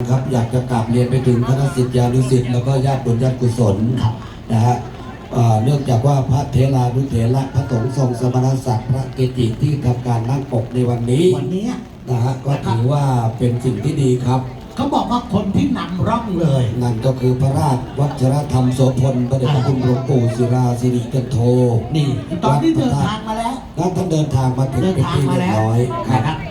ครับอยากจะกราบเรียนไปถึงคณะสิทธิานุสิทธิ์แล้วก็ญาติบุญญาติกุศลนะฮะเอ่อเนื่องจากว่าพระเทรานุเถระพระสงฆ์ทรงสมณศักดิ์พระเกจิที่ทำการนั่งปกในวันนี้วันนี้นะฮะก็ถือว่าเป็นสิ่งที่ดีครับเขาบอกว่าคนที่นำร่องเลย นั่นก็คือพระราชวัชรธรรมโสพลพระเดชพระคุณหลวงปู่ศิลาสิริจันโทนี่ตอนนี้เดินทางมาแล้วนั่นท่านเดินทางมาถึงเดินเป็นทางที่มาเรียแล้บวร้อยคนะครัรับบ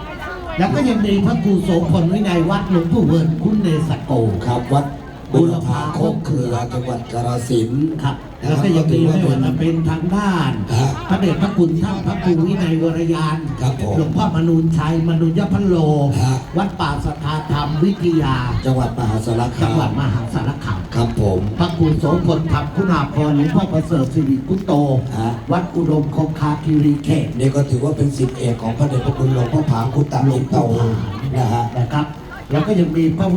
แล้วก็ยังมีพระครูโสพลวินัยวัดหลวงปู่เวิร์นคุณเนสโก ครับวัดบุรพาโคกเครือจังหวัดกาฬสินธุ์ครับ แล้วก็ยังมีไม่ว่าจะเป็นทางด้าน ฮะ พระเดชพระคุณท่านพระครูวินัยวรยานครับผมหลวงพ่อมนูนชัยมนูญยพันโล ฮะ วัดป่าสัทธาธรรมวิทยา จังหวัดมหาสารคามจังหวัดมหาสารคาม ครับผมพระครูโสพลธรรมคุณาภรณ์หลวงพ่อประเสริฐสิริกุโต ฮะ วัดอุดมคงคาคิรีเขตนี่ก็ถือว่าเป็นสิทธิเอกของพระเดชพระคุณหลวงพ่อผางคุตตะหลวงโตนะฮะ นะครับ แล้วก็ยังมีพระ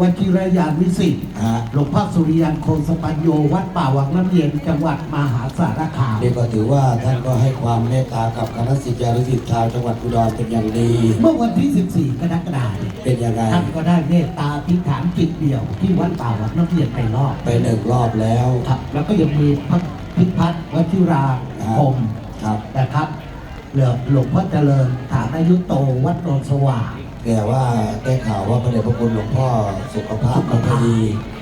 วชิรยานวิสิทธิ์ฮะหลวงพ่อสุริยันโคสปัญโยวัดป่าวังน้ำเย็นจังหวัดมหาสารคามนี่ก็ถือว่าท่านก็ให้ความเมตตากับคณะสิทธิานุสิทธิ์ชาวจังหวัดอุดรเป็นอย่างดี เมื่อวันที่ 14 กรกฎาคมเป็นยังไงท่านก็ได้เมตตาที่ฐานจิตเดี่ยวที่วัดป่าวังน้ำเย็นไปรอบไปหนึ่งรอบแล้วครับ แล้วก็ยังมีพระพิพัฒน์วชิราคมครับนะครับเหลือหลวงพ่อเจริญฐานอายุโตวัดโนนสว่าง แต่ว่าได้ข่าวว่าพระเดชพระคุณหลวงพ่อสุขภาพไม่ค่อยดี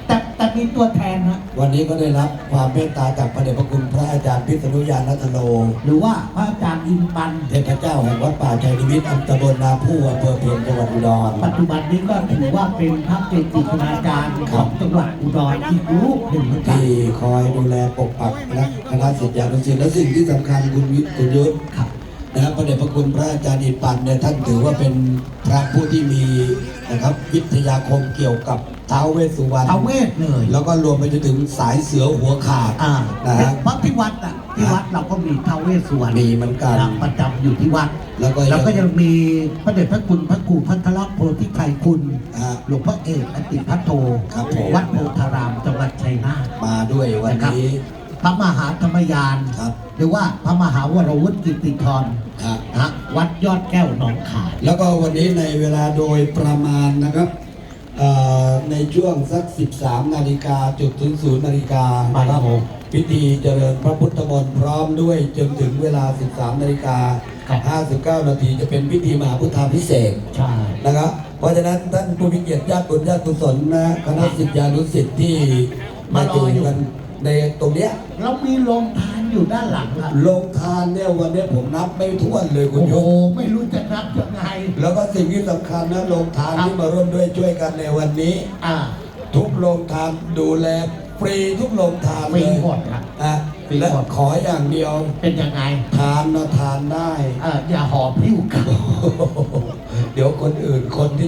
แต่แต่มีตัวแทนนะวันนี้ก็ได้รับความเมตตาจากพระเดชพระคุณพระอาจารย์พิษณุญาณรัตโนหรือว่าพระอาจารย์อินปันเทพเจ้าแห่งวัดป่าชัยนิมิตรอำเภอตำบลนาผู้อำเภอเพียงจังหวัดอุดร ปัจจุบันนี้ก็ถือว่าเป็นพระเกจิคณาจารย์ของจังหวัดอุดรอีกรูปหนึ่งเหมือนกันที่คอยดูแลปกปักและคณะศิษยานุศิษย์และสิ่งที่สำคัญคุณวิทย์คุณยุทธครับ นะครับพระเดชพระคุณพระอาจารย์อิปันเนี่ยท่านถือว่าเป็นพระผู้ที่มีนะครับวิทยาคมเกี่ยวกับท้าวเวสสุวรรณเอาเวทเลยแล้วก็รวมไปจนถึงสายเสือหัวขาดอ่านะฮะเพราะที่วัดอะที่วัดเราก็มีท้าวเวสสวรรณมีเหมือนกันะประจำอยู่ที่วัด แล้วก็แล้วก็ยังมีพระเดชพระคุณพระครูพัทรโพธิไทยคุณฮะหลวงพ่อเอกอติพัทโทครับผมวัดโพธารามจังหวัดชัยนาทมาด้วยวันนี้ พระมหาธรรมยานครับ หรือว่าพระมหาวรวุฒิกิติธรครับนะวัดยอดแก้วหนองขายแล้วก็วันนี้ในเวลาโดยประมาณนะครับเอ่อในช่วงสัก 13 นาฬิกาจุดถึง0นาฬิกานะครับพิธีเจริญพระพุทธมนต์พร้อมด้วยจนถึงเวลา 13 นาฬิกา 59 นาทีจะเป็นพิธีมหาพุทธาพิเศษกใช่นะครับเพราะฉะนั้นท่านผู้มีเกียรติญาติบุญญาติกุศลนะคณะสิทธิานุสิทธิ์ที่มาอยู่กัน ในตรงเนี้ยเรามีโรงทานอยู่ด้านหลังอะลงทานเนี่ยวันนี้ผมนับไม่ถ้วนเลยคุณโอ้โยโหมไม่รู้จะนับยังไง แล้วก็สิ่งที่สำคัญนะโรงทานที่มาร่วมด้วยช่วยกันในวันนี้ อ่า ทุกโรงทานดูแลฟรีทุกโรงทานฟรีเลยหมดครับอะฟรีและหมด ขออย่างเดียว เป็นยังไงทานนะทานได้เอออย่าหอบพิ้วกันเ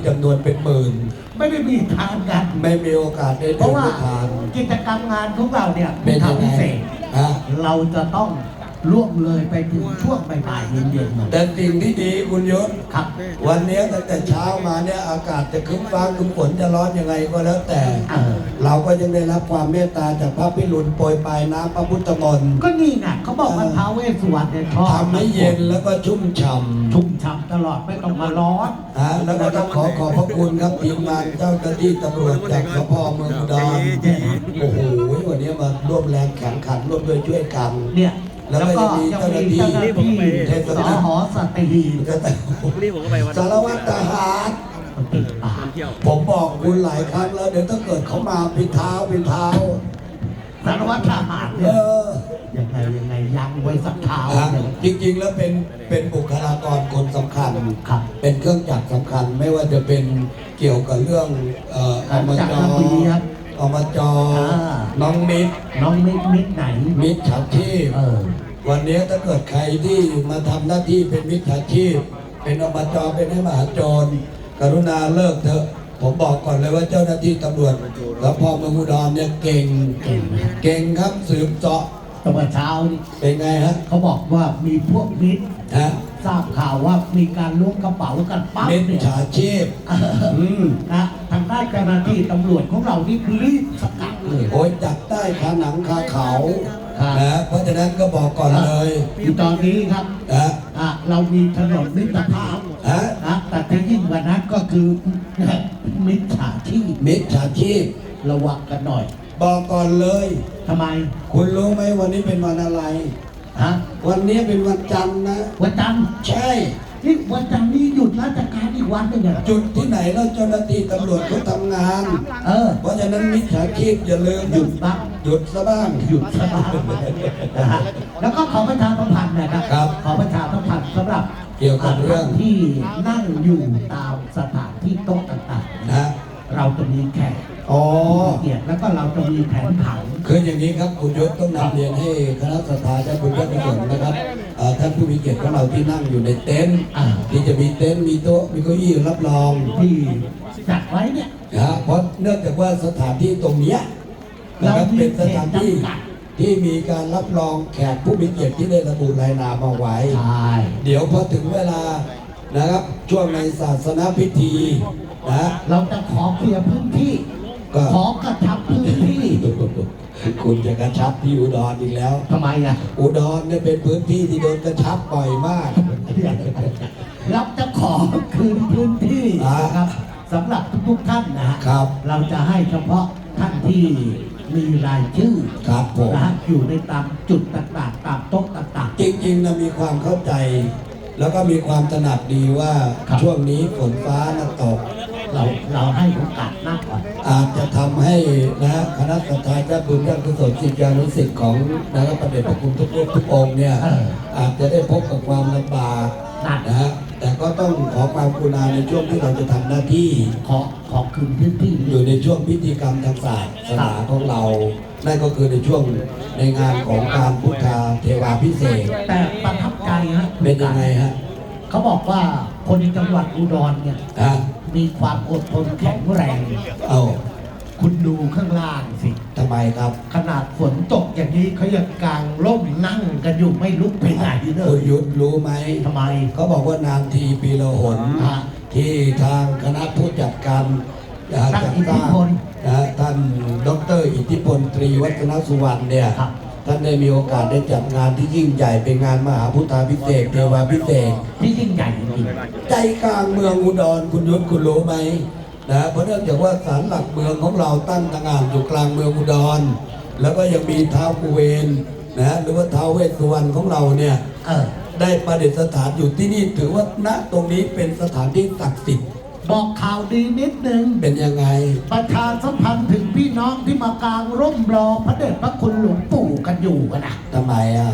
จำนวนเป็นหมื่น ไม่ได้มีทานกัน ไม่มีโอกาสได้เพดื่ราะมว่าได้ทาน กิจกรรมงานของเราเนี่ยเป็นยังทำไงพิเศษอะเราจะต้อง ล่วงเลยไปถึงช่วงบ่ายๆเย็นๆหน่อยแต่สิ่งที่ดีคุณยศครับ วันนี้ตั้งแต่เช้ามาเนี่ยอากาศจะครึ้มฟ้าครึ้มฝนจะร้อนยังไงก็แล้วแต่ เออ เราก็ยังได้รับความเมตตาจากพระพิรุณโปรยปลายน้ำพระพุทธมนต์ก็นี่ไงเขาบอกว่าท้าวเวสสุวรรณเนี่ยชอบทำให้เย็นแล้วก็ชุ่มฉ่ำ ชุ่มฉ่ำตลอดไม่ต้องมาร้อน ฮะแล้วก็ต้องขอขอบพระคุณครับทีมงานเจ้าหน้าที่ตำรวจจากสพเมืองอุดรโอ้โหวันนี้มาร่วมแรงแข่งขันร่วมด้วยช่วยกัน เนี่ย แล้วก็ยังมีเจ้าหน้าที่เจ้าหน้าที่สหสัตหีบก็แต่นี่ผมก็ไปวันสารวัตรทหารติดปากเที่ยวผมบอกคุณหลายครั้งแล้ว เดี๋ยวถ้าเกิดเขามาพิเท้าพิเท้าสารวัตรทหารเอเนี่ยอยังไงยังไงยังไว้สักเท้าฮะเนี่ยจริง ๆ แล้วเป็นเป็นบุคลากรคนสำคัญครับเป็นเครื่องจักรสำคัญ ไม่ว่าจะเป็นเกี่ยวกับเรื่องเอ่ออบจจัดระเบียบ อบจอ่า น้องมิตรน้องมิดมิดไหน มิตรฉาชีพเออ วันนี้ถ้าเกิดใครที่มาทำหน้าที่เป็นมิจฉาชีพ เป็นอบจเป็นให้มหาโจร กรุณาเลิกเถอะ ผมบอกก่อนเลยว่าเจ้าหน้าที่ตำรวจสพเมืองอุดรเนี่ยเก่ง เก่งนะ เก่งครับสืบเจาะแตเมื่อเช้านี่เป็นไงฮะเขาบอกว่ามีพวกมิดฮะทราบข่าวว่ามีการล้วงกระเป๋ากันปั๊บมิจเนี่ยฉาชีพอืม นะทางด้าน เจ้าหน้าที่ตำรวจของเรานี่รีบสกัดเลย โอ้ยจับได้คาหนังคาเขาครับ นะเพราะฉะนั้นก็บอกก่อนเลยอยู่ตอนนี้ครับนะอะเรามีถนนมิตรภาพฮะนะแต่ที่ยิ่งกว่านั้นก็คือ มิจฉาชีพมิจฉาชีพ ระวังกันหน่อยบอกก่อนเลย ทำไมคุณรู้ไหมวันนี้เป็นวันอะไร ฮะวันนี้เป็นวันจันทร์นะวันจันทร์ ใช่ นี่วันจันทร์นี้หยุดราชการอีกวันหนึงเหรอจุดที่ไหนแล้วเจ้าหน้าที่ตำรวจเขาทำงาน เออ เพราะฉะนั้นมิจฉาชีพอย่าลืมหยุดบ้างหยุดซะบ้างหยุดสบายนะฮะแล้วก็ขอประชาสัมพันธ์นะครับ ครับ ขอประชาสัมพันธ์สำหรับเกี่ยวกับเรื่องท่านที่นั่งอยู่ตามสถานที่โต๊ะต่างนะ ๆ เราจะมีแขก อ๋อ เกียรติแล้วก็เราจะมีแผนผัง คืออย่างนี้ครับคุณยศต้องนำเรียนให้คณะสภาและคุณยศกุศลนะครับเอ่อท่านผู้มีเกียรติของเราที่นั่งอยู่ในเต็นท์อ่า ที่จะมีเต็นท์มีโต๊ะมีเก้าอี้รับรองที่จัดไว้เนี่ย นะฮะเพราะเนื่องจากว่าสถานที่ตรงเนี้ยนะครับเรามีเป็นสถานที่เขตจำกัด ที่มีการรับรองแขกผู้มีเกียรติที่ได้ระบุรายนามเอาไว้ ใช่เดี๋ยวพอถึงเวลานะครับช่วงในศาสนาพิธีนะ เราจะขอเคลียร์พื้นที่ ก็ขอกระชับพื้นที่คุณจะกระชับที่อุดรอีกแล้ว ทำไมอะ อุดรเนี่ยเป็นพื้นที่ที่โดนกระชับบ่อยมากเราจะขอคืนพื้นที่อ่านะครับสำหรับทุกๆท่านนะฮะครับ เราจะให้เฉพาะท่านที่มีรายชื่อครับผมนะฮะอยู่ในตามจุดต่างๆ ตามโต๊ะต่างจริงๆนะมีความเข้าใจ แล้วก็มีความถนัดดีว่าครับช่วงนี้ฝนฟ้าน่ะตกๆ เราเราให้โอกาสมากกว่าอาจจะทำให้นะคณะสัตยาญาติบุญญาติกุศลศิษยานุศิษย์ของนะครับประเดชพระคุณทุกรูปทุกองค์เนี่ยเอออาจจะได้พบกับความลำบากนั่นนะฮะแต่ก็ต้องขอความกรุณาในช่วงที่เราจะทำหน้าที่ขอขอคืนพื้นที่อยู่ในช่วงพิธีกรรมทางศาสนาของเรานั่นก็คือในช่วงในงานของการพุทธาเทวาพิเศษกแต่ประทับใจฮะเป็นยังไงฮะเขาบอกว่าคนจังหวัดอุดรเนี่ยฮะ มีความอดทนแข็งแรง เอาคุณดูข้างล่างสิ ทำไมครับขนาดฝนตกอย่างนี้เขายังกางร่มนั่งกันอยู่ไม่ลุกไปไหนเลคุณยยุทธรู้ไหม ทำไม เขาบอกว่านานทีปีละหนฮะที่ทางคณะผู้จัดการอ่าตั้งจัดอิทธิพลนะฮะท่านดรอิทธิพลตรีวัฒนสุวรรณเนี่ย ครับ ท่านได้มีโอกาสได้จัดงานที่ยิ่งใหญ่เป็นงานมหาพุทธาพิเศษกเทวาพิเศษกที่ยิ่งใหญ่จริงใจกลางเมืองอุดรคุณยุทธคุณรู้ไหมนะเพราะเนื่องจากว่าศาลหลักเมืองของเราตั้งต่างหากอยู่กลางเมืองอุดร แล้วก็ยังมีท้าวกุเวนนะหรือว่าท้าวเวสสุวรรณของเราเนี่ยๆเออได้ประดิษฐานอยู่ที่นี่ถือว่าณตรงนี้เป็นสถานที่ศักดิ์สิทธิ์ บอกข่าวดีนิดนึง เป็นยังไง ประชาสัมพันธ์ถึงพี่น้องที่มากางร่มรอพระเดชพระคุณหลวงปู่กันอยู่กันนะทำไมอะ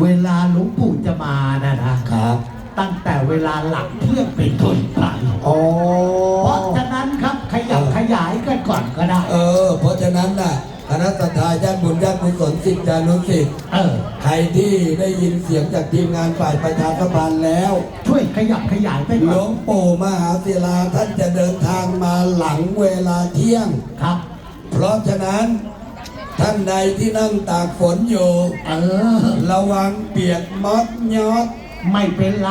เวลาหลวงปู่จะมานะนะครับ ตั้งแต่เวลาหลังเที่ยงเป็นต้นไปอ๋อเพราะฉะนั้นครับขยับขยายกันก่อนก็ได้ เออ เพราะฉะนั้นน่ะ คณะสัตยาญาติบุญญาติกุศลสิทธิานุสิทธิ์เออ ใครที่ได้ยินเสียงจากทีมงานฝ่ายประชาสัมพันธ์แล้ว ช่วยขยับขยายไปหลก่อวนงปู่มหาศิลาท่านจะเดินทางมาหลังเวลาเที่ยง ครับ เพราะฉะนั้นท่านใดที่นั่งตากฝนอยู่ เออ ระวังเปียกมอดยอด ไม่เป็นไร